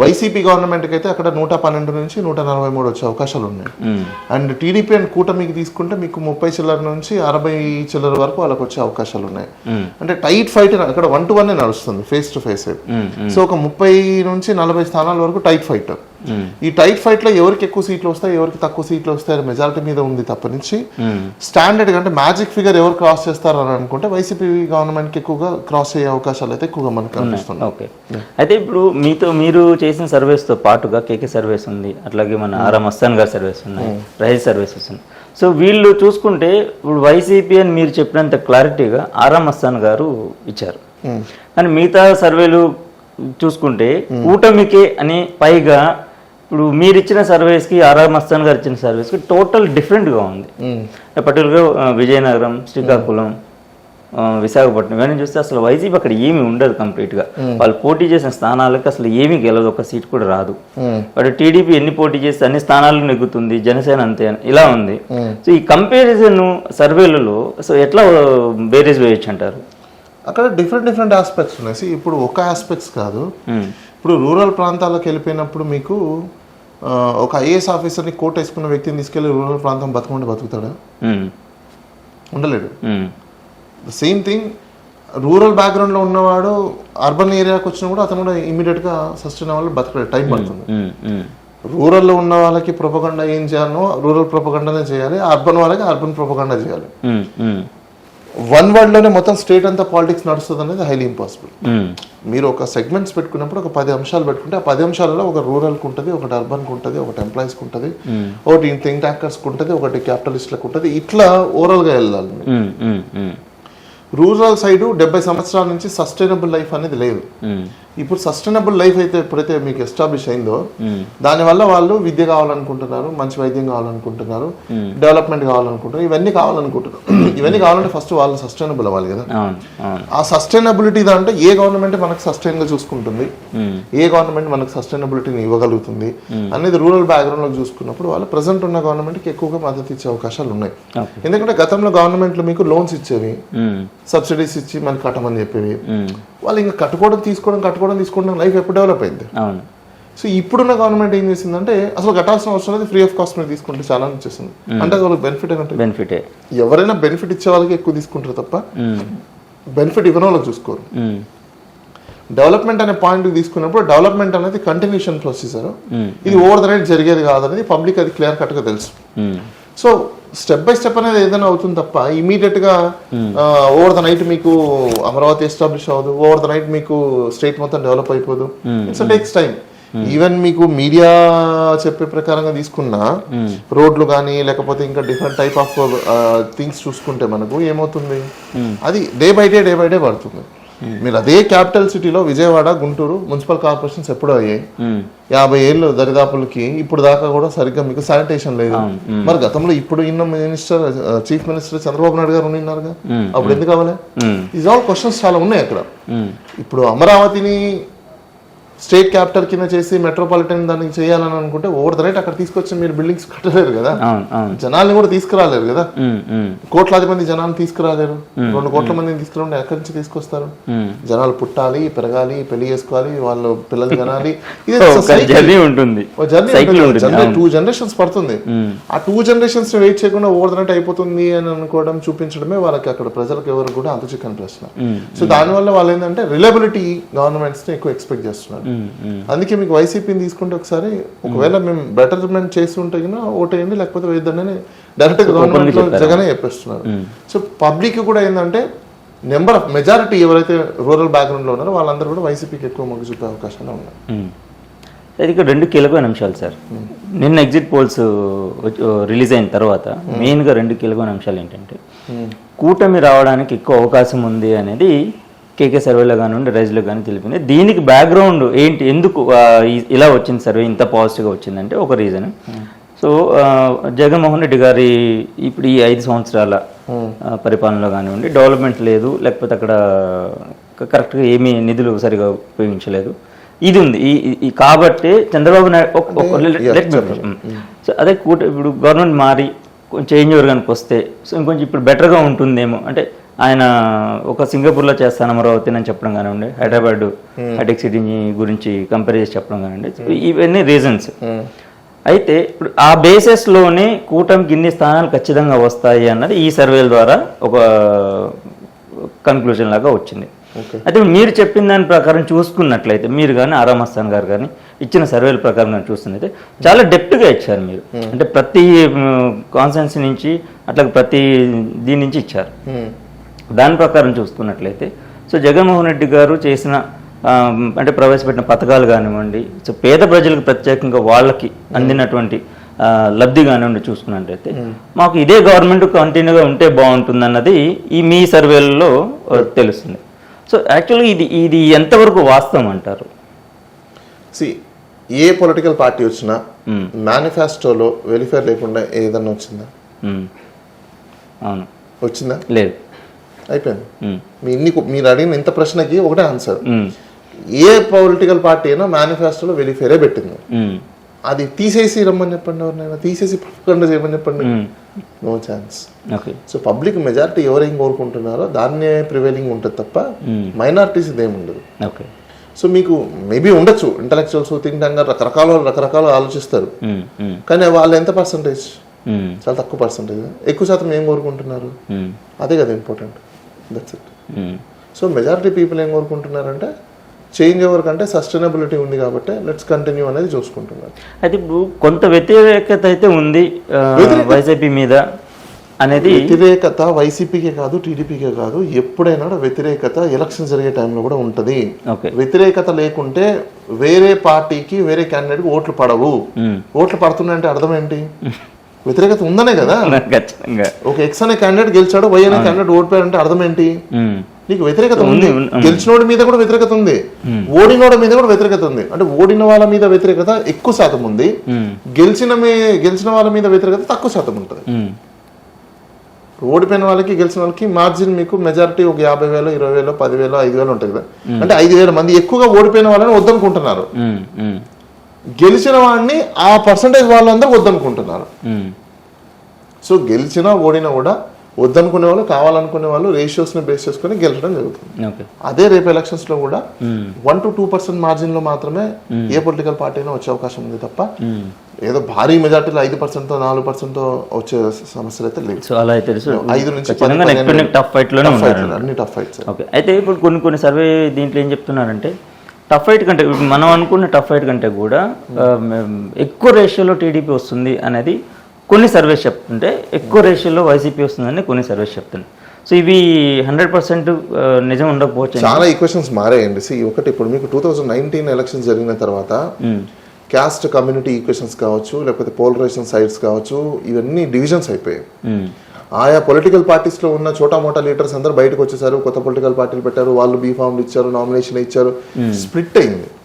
YCP గవర్నమెంట్కి అయితే అక్కడ నూట పన్నెండు నుంచి నూట నలభై మూడు వచ్చే అవకాశాలు ఉన్నాయి. అండ్ టీడీపీ అండ్ కూటమికి తీసుకుంటే మీకు ముప్పై చిల్లర నుంచి అరవై చిల్లర వరకు వాళ్ళకి వచ్చే అవకాశాలు ఉన్నాయి. అంటే టైట్ ఫైట్ అక్కడ వన్ టు వన్ నడుస్తుంది ఫేస్ టు ఫేస్ సో ఒక ముప్పై నుంచి నలభై స్థానాల వరకు టైట్ ఫైట్. ఈ టైట్ ఫైట్లో ఎవరికి ఎక్కువ సీట్లు వస్తాయి ఎవరికి తక్కువ సీట్లు వస్తాయి మెజారిటీ మీద ఉంది తప్పనించి స్టాండర్డ్ అంటే మ్యాజిక్ ఫిగర్ ఎవరు క్రాస్ చేస్తారు అని అనుకుంటే వైసీపీ గవర్నమెంట్కి ఎక్కువగా క్రాస్ అయ్యే అవకాశాలు అయితే ఎక్కువగా మనకు కనిపిస్తుంది ఓకే. అయితే ఇప్పుడు మీతో మీరు చేసిన సర్వేస్తో పాటుగా కేకే సర్వేస్ ఉంది అట్లాగే మన ఆర్ఎం అస్సాన్ గారి సర్వేస్ ఉన్నాయి రైజ్ సర్వేసెస్ ఉన్నాయి. సో వీళ్ళు చూసుకుంటే ఇప్పుడు వైసీపీ అని మీరు చెప్పినంత క్లారిటీగా ఆర్ఎం అస్సాన్ గారు ఇచ్చారు. కానీ మిగతా సర్వేలు చూసుకుంటే కూటమికే అని పైగా ఇప్పుడు మీరు ఇచ్చిన సర్వేస్కి ఆర్ఆర్ మస్తాన్ గారు ఇచ్చిన సర్వేస్కి టోటల్ డిఫరెంట్గా ఉంది. పర్టికులర్గా విజయనగరం శ్రీకాకుళం విశాఖపట్నం ఇవన్నీ చూస్తే అసలు వైసీపీ అక్కడ ఏమీ ఉండదు కంప్లీట్గా. వాళ్ళు పోటీ చేసిన స్థానాలకు అసలు ఏమీ గెలదు ఒక సీట్ కూడా రాదు. బట్ టీడీపీ ఎన్ని పోటీ చేస్తే అన్ని స్థానాలు నెగ్గుతుంది జనసేన అంతే ఇలా ఉంది. సో ఈ కంపారిజన్ సర్వేలలో సో ఎట్లా బేరేజ్ వేయచ్చు అంటారు? అక్కడ డిఫరెంట్ డిఫరెంట్ ఆస్పెక్ట్స్ ఉన్నాయి. ఇప్పుడు ఒక ఆస్పెక్ట్స్ కాదు. ఇప్పుడు రూరల్ ప్రాంతాలకు వెళ్ళిపోయినప్పుడు మీకు ఒక ఐఏఎస్ ఆఫీసర్ని కోట్ వేసుకున్న వ్యక్తిని తీసుకెళ్ళి రూరల్ ప్రాంతం బతకకుండా బతుకుతాడా? ఉండలేడు. ద సేమ్ థింగ్ రూరల్ బ్యాక్గ్రౌండ్లో ఉన్నవాడు అర్బన్ ఏరియాకి వచ్చినా కూడా అతను కూడా ఇమీడియట్గా సస్టైన్ అవ్వాలి బతకలేదు టైం పడుతుంది. రూరల్లో ఉన్న వాళ్ళకి ప్రొపగండా ఏం చేయాలనో రూరల్ ప్రొపగండానే చేయాలి. అర్బన్ వాళ్ళకి అర్బన్ ప్రొపగండా చేయాలి. వన్లోనే మొత్తం స్టేట్ అంతా పాలిటిక్స్ నడుస్తుంది అనేది హైలీ ఇంపాసిబుల్. ఉమ్, మీరు ఒక సెగ్మెంట్స్ పెట్టుకున్నప్పుడు ఒక పది అంశాలు పెట్టుకుంటే ఆ పది అంశాలలో ఒక రూరల్కి ఉంటుంది ఒకటి అర్బన్కి ఉంటుంది ఒకటి ఎంప్లాయీస్కి ఉంటుంది ఒకటి థింక్ ట్యాంకర్స్కి ఉంటుంది ఒకటి క్యాపిటలిస్ట్లకు ఉంటుంది. ఇట్లా ఓవరాల్గా వెళ్ళాలి ఉమ్, రూరల్ సైడ్ డెబ్బై సంవత్సరాల నుంచి సస్టైనబుల్ లైఫ్ అనేది లేదు. ఇప్పుడు సస్టైనబుల్ లైఫ్ అయితే ఎప్పుడైతే మీకు ఎస్టాబ్లిష్ అయిందో ఉమ్, దానివల్ల వాళ్ళు విద్య కావాలనుకుంటున్నారు మంచి వైద్యం కావాలనుకుంటున్నారు డెవలప్మెంట్ కావాలనుకుంటున్నారు ఇవన్నీ కావాలనుకుంటున్నారు. ఇవన్నీ కావాలంటే ఫస్ట్ వాళ్ళు సస్టైనబుల్ అవ్వాలి కదా. ఆ సస్టైనబిలిటీ దాంట్లో ఏ గవర్నమెంట్ మనకు సస్టైన్గా చూసుకుంటుంది ఉమ్, ఏ గవర్నమెంట్ మనకు సస్టైనబిలిటీని ఇవ్వగలుగుతుంది అనేది రూరల్ బ్యాక్గ్రౌండ్లో చూసుకున్నప్పుడు వాళ్ళు ప్రజెంట్ ఉన్న గవర్నమెంట్కి ఎక్కువగా మద్దతు ఇచ్చే అవకాశాలు ఉన్నాయి. ఎందుకంటే గతంలో గవర్నమెంట్లు మీకు లోన్స్ ఇచ్చేవి సబ్సిడీస్ ఇచ్చి మనకి కట్టమని చెప్పేవి. వాళ్ళు ఇంకా కట్టుకోవడం తీసుకోవడం కట్టుకోవడం తీసుకోవడం లైఫ్ ఎప్పుడు డెవలప్ అయింది? అవును. సో ఇప్పుడున్న గవర్నమెంట్ ఏం చేసిందంటే అసలు కట్టాల్సిన అవసరం లేదు ఫ్రీ ఆఫ్ కాస్ట్ మీద తీసుకుంటే చాలా వచ్చేసింది. అంటే వాళ్ళకి బెనిఫిట్ అంటే బెనిఫిటే ఎవరైనా బెనిఫిట్ ఇచ్చే వాళ్ళకి ఎక్కువ తీసుకుంటారు తప్ప బెనిఫిట్ ఇవ్వని వాళ్ళకి చూసుకోరు. డెవలప్మెంట్ అనే పాయింట్ తీసుకున్నప్పుడు డెవలప్మెంట్ అనేది కంటిన్యూషన్ ప్రొసీజర్ ఇది ఓవర్ ద నైట్ జరిగేది కాదనేది పబ్లిక్ అది క్లియర్ కట్గా తెలుసు. సో స్టెప్ బై స్టెప్ అనేది ఏదైనా అవుతుంది తప్ప ఇమీడియట్గా ఓవర్ ద నైట్ మీకు అమరావతి ఎస్టాబ్లిష్ అవ్వదు ఓవర్ ద నైట్ మీకు స్టేట్ మొత్తం డెవలప్ అయిపోదు. ఇట్స్ టేక్స్ టైం ఈవెన్ మీకు మీడియా చెప్పే ప్రకారంగా తీసుకున్నా రోడ్లు కానీ లేకపోతే ఇంకా డిఫరెంట్ టైప్ ఆఫ్ థింగ్స్ చూసుకుంటే మనకు ఏమవుతుంది? అది day by day day by day పడుతుంది. మీరు అదే క్యాపిటల్ సిటీలో విజయవాడ గుంటూరు మున్సిపల్ కార్పొరేషన్స్ ఎప్పుడో అయ్యాయి. ఉమ్, యాభై ఏళ్ళు దరిదాపులకి ఇప్పుడు దాకా కూడా సరిగ్గా మీకు శానిటేషన్ లేదు. మరి గతంలో ఇప్పుడు ఇన్న minister chief minister Chandrababu Naidu గారు ఉన్నారుగా. అప్పుడు ఎందుకు అవ్వలే? ఈజ్ ఆల్ క్వశ్చన్స్ చాలా ఉన్నాయి అక్కడ. ఇప్పుడు అమరావతిని స్టేట్ క్యాపిటల్ కింద చేసి మెట్రోపాలిటన్ దానికి చేయాలని అనుకుంటే ఓవర్ ద రైట్ అక్కడ తీసుకొచ్చి మీరు బిల్డింగ్స్ కట్టలేరు కదా. జనాల్ని కూడా తీసుకురాలేరు కదా. కోట్లాది మంది జనాన్ని తీసుకురాలేరు. రెండు కోట్ల మందిని తీసుకురాండి ఎక్కడి నుంచి తీసుకొస్తారు. జనాలు పుట్టాలి పెరగాలి పెళ్ళి చేసుకోవాలి వాళ్ళు పిల్లలు కనాలి జర్నీ ఉంటుంది. ఉంటుంది. టూ జనరేషన్స్ పడుతుంది. ఆ టూ జనరేషన్స్ వెయిట్ చేయకుండా ఓవర్ ద నైట్ అయిపోతుంది అని అనుకోవడం చూపించడమే వాళ్ళకి అక్కడ ప్రజలకు ఎవరు కూడా అంత చిక్కని ప్రశ్న. సో దానివల్ల వాళ్ళు ఏంటంటే రిలయబిలిటీ గవర్నమెంట్స్ ఎక్కువ ఎక్స్పెక్ట్ చేస్తున్నారు. అందుకే మీకు వైసీపీని తీసుకుంటే ఒకసారి ఒకవేళ మేము బెటర్మెంట్ చేసి ఉంటే కన్నా ఓటేయండి లేకపోతే వేద్దని డైరెక్ట్ గవర్నమెంట్లో జగనే చెప్పేస్తున్నారు సో పబ్లిక్ కూడా ఏంటంటే నెంబర్ ఆఫ్ మెజారిటీ ఎవరైతే రూరల్ బ్యాక్గ్రౌండ్లో ఉన్నారో వాళ్ళందరూ కూడా వైసీపీకి ఎక్కువ మొగ్గు చూపే అవకాశాలు ఉన్నాయి. అయితే ఇక్కడ రెండు కీలకమైన అంశాలు సార్. నిన్న ఎగ్జిట్ పోల్స్ రిలీజ్ అయిన తర్వాత మెయిన్గా రెండు కీలకమైన అంశాలు ఏంటంటే కూటమి రావడానికి ఎక్కువ అవకాశం ఉంది అనేది కేకే సర్వేలో కానివ్వండి రైజ్లో కానీ తెలిపింది. దీనికి బ్యాక్గ్రౌండ్ ఏంటి ఎందుకు ఇలా వచ్చింది సర్వే ఇంత పాజిటివ్గా వచ్చిందంటే ఒక రీజన్ సో జగన్మోహన్ రెడ్డి గారి ఇప్పుడు ఈ ఐదు సంవత్సరాల పరిపాలనలో కానివ్వండి డెవలప్మెంట్ లేదు లేకపోతే అక్కడ కరెక్ట్గా ఏమీ నిధులు సరిగా ఉపయోగించలేదు. ఇది ఉంది. ఈ కాబట్టి చంద్రబాబు నాయుడు. సో అదే కూట ఇప్పుడు గవర్నమెంట్ మారి కొంచెం చేంజ్ ఓవర్ కనుక వస్తే సో ఇంకొంచెం ఇప్పుడు బెటర్గా ఉంటుందేమో. అంటే ఆయన ఒక సింగపూర్లో చేస్తాను అమరావతిని అని చెప్పడం కానివ్వండి హైదరాబాద్ హైటెక్ సిటీ గురించి కంపేర్ చేసి చెప్పడం కానివ్వండి. ఇవన్నీ రీజన్స్ అయితే ఇప్పుడు ఆ బేసెస్లోనే కూటమికి ఇన్ని స్థానాలు ఖచ్చితంగా వస్తాయి అన్నది ఈ సర్వేల ద్వారా ఒక కన్క్లూజన్ లాగా వచ్చింది. అయితే మీరు చెప్పిన దాని ప్రకారం చూసుకున్నట్లయితే మీరు కానీ ఆరామస్థాన్ గారు కానీ ఇచ్చిన సర్వేల ప్రకారం కానీ చూస్తున్నైతే చాలా డెప్త్గా ఇచ్చారు మీరు. అంటే ప్రతి కాన్సెన్స్ నుంచి అట్లా ప్రతి దీని నుంచి ఇచ్చారు. దాని ప్రకారం చూసుకున్నట్లయితే సో జగన్మోహన్ రెడ్డి గారు చేసిన అంటే ప్రవేశపెట్టిన పథకాలు కానివ్వండి సో పేద ప్రజలకు ప్రత్యేకంగా వాళ్ళకి అందినటువంటి లబ్ధి కానివ్వండి చూసుకున్నట్లయితే మాకు ఇదే గవర్నమెంట్ కంటిన్యూగా ఉంటే బాగుంటుంది అన్నది ఈ మీ సర్వేలలో తెలుస్తుంది. సో యాక్చువల్గా ఇది ఇది ఎంతవరకు వాస్తవం అంటారు? సి ఏ పొలిటికల్ పార్టీ వచ్చినా. మేనిఫెస్టోలో వెలిఫేర్ లేకుండా ఏదన్నా వచ్చిందా. అవును. వచ్చిందా? లేదు. అయిపోయింది. ఇన్ని మీరు అడిగిన ఇంత ప్రశ్నకి ఒకటే ఆన్సర్. ఏ పొలిటికల్ పార్టీ అయినా మేనిఫెస్టోలో వెలిఫేరే పెట్టింది. అది తీసేసి రమ్మని చెప్పండి ఎవరినైనా తీసేసి ప్రకటన చేయమని చెప్పండి. No chance. Okay. So public majority ఎవరేం కోరుకుంటున్నారో దాన్నే ప్రివైలింగ్ ఉంటుంది తప్ప. మైనారిటీస్ ఇదేముండదు ఓకే. సో మీకు మేబీ ఉండొచ్చు ఇంటలెక్చువల్స్ థింక్ ట్యాంకర్ రకరకాల రకరకాల ఆలోచిస్తారు. కానీ వాళ్ళు ఎంత పర్సంటేజ్. చాలా తక్కువ పర్సంటేజ్ ఎక్కువ శాతం ఏం కోరుకుంటున్నారు. అదే కదా important that's it. So majority people ఏం కోరుకుంటున్నారంటే చేంజ్ ఓవర్ కంటే సస్టైనబిలిటీ ఉంది కాబట్టి లెట్స్ కంటిన్యూ అనేది చూసుకుంటున్నారు. అయితే ఇప్పుడు కొంత వ్యతిరేకత అయితే ఉంది వైసీపీ మీద అనేది వ్యతిరేకత వైసీపీకే కాదు టీడీపీకే కాదు ఎప్పుడైనా కూడా వ్యతిరేకత ఎలక్షన్ జరిగే టైంలో కూడా ఉంటది. వ్యతిరేకత లేకుంటే వేరే పార్టీకి వేరే క్యాండిడేట్కి ఓట్లు పడవు. ఉమ్. ఓట్లు పడుతున్నాయంటే అర్థం ఏంటి? వ్యతిరేకత ఉందనే కదా? ఖచ్చితంగా. ఒక ఎక్స్ అనే క్యాండిడేట్ గెలిచాడు వై అనే క్యాండిడేట్ ఓడిపోయాడంటే అర్థం ఏంటి. నీకు వ్యతిరేకత ఉంది. గెలిచినోడి మీద కూడా వ్యతిరేకత ఉంది. ఓడినోడి మీద కూడా వ్యతిరేకత ఉంది. అంటే ఓడిన వాళ్ళ మీద వ్యతిరేకత ఎక్కువ శాతం ఉంది. గెలిచిన మీ- గెలిచిన వాళ్ళ మీద వ్యతిరేకత తక్కువ శాతం ఉంటుంది. ఓడిపోయిన వాళ్ళకి గెలిచిన వాళ్ళకి మార్జిన్ మీకు మెజారిటీ ఒక యాభై వేలు ఇరవై వేలు పదివేలు ఐదు వేలు ఉంటుంది కదా. అంటే ఐదు వేల మంది ఎక్కువగా ఓడిపోయిన వాళ్ళని వద్దనుకుంటున్నారు. గెలిచిన వాడిని ఆ పర్సంటేజ్ వాళ్ళందరూ వద్దనుకుంటున్నారు. సో గెలిచినా ఓడినా కూడా వద్దనుకునే వాళ్ళు కావాలనుకునే వాళ్ళు రేషియోస్ని బేస్ చేసుకొని గెలచడం జరుగుతుంది. అదే రేపు ఎలక్షన్స్లో కూడా. వన్ టు టూ పర్సెంట్ మార్జిన్లో మాత్రమే ఏ పొలిటికల్ పార్టీ అయినా వచ్చే అవకాశం ఉంది తప్ప. ఏదో భారీ మెజార్టీలో ఐదు పర్సెంట్తో నాలుగు పర్సెంట్తో వచ్చే సమస్యలు అయితే సో అలా అయితే ఐదు నుంచి టఫ్ ఫైట్ అన్ని టఫ్ ఫైట్స్ ఓకే. అయితే ఇప్పుడు కొన్ని కొన్ని సర్వే దీంట్లో ఏం చెప్తున్నారంటే టఫ్ ఫైట్ కంటే మనం అనుకున్న టఫ్ ఫైట్ కంటే కూడా ఎక్కువ రేషియోలో టీడీపీ వస్తుంది అనేది కొన్ని సర్వేస్ చెప్తుంటే ఎక్కువ రేషియోలో వైసీపీ వస్తుందని కొన్ని సర్వేస్ చెప్తున్నాయి సో ఇవి హండ్రెడ్ పర్సెంట్ నిజం ఉండకపోవచ్చు చాలా ఈక్వేషన్స్ మారాయండి సి ఒకటి ఇప్పుడు మీకు టూ థౌజండ్ నైన్టీన్ ఎలక్షన్స్ జరిగిన తర్వాత క్యాస్ట్ కమ్యూనిటీ ఈక్వేషన్స్ కావచ్చు లేకపోతే పోలరైజేషన్ సైడ్స్ కావచ్చు ఇవన్నీ డివిజన్స్ అయిపోయాయి. ఆయా పొలిటికల్ పార్టీస్లో ఉన్న చోటా మోటా లీడర్స్ అందరూ బయటకు వచ్చేసారు కొత్త పొలిటికల్ పార్టీలు పెట్టారు వాళ్ళు బీ ఫామ్ ఇచ్చారు నామినేషన్ ఇచ్చారు. స్ప్లిట్ అయింది.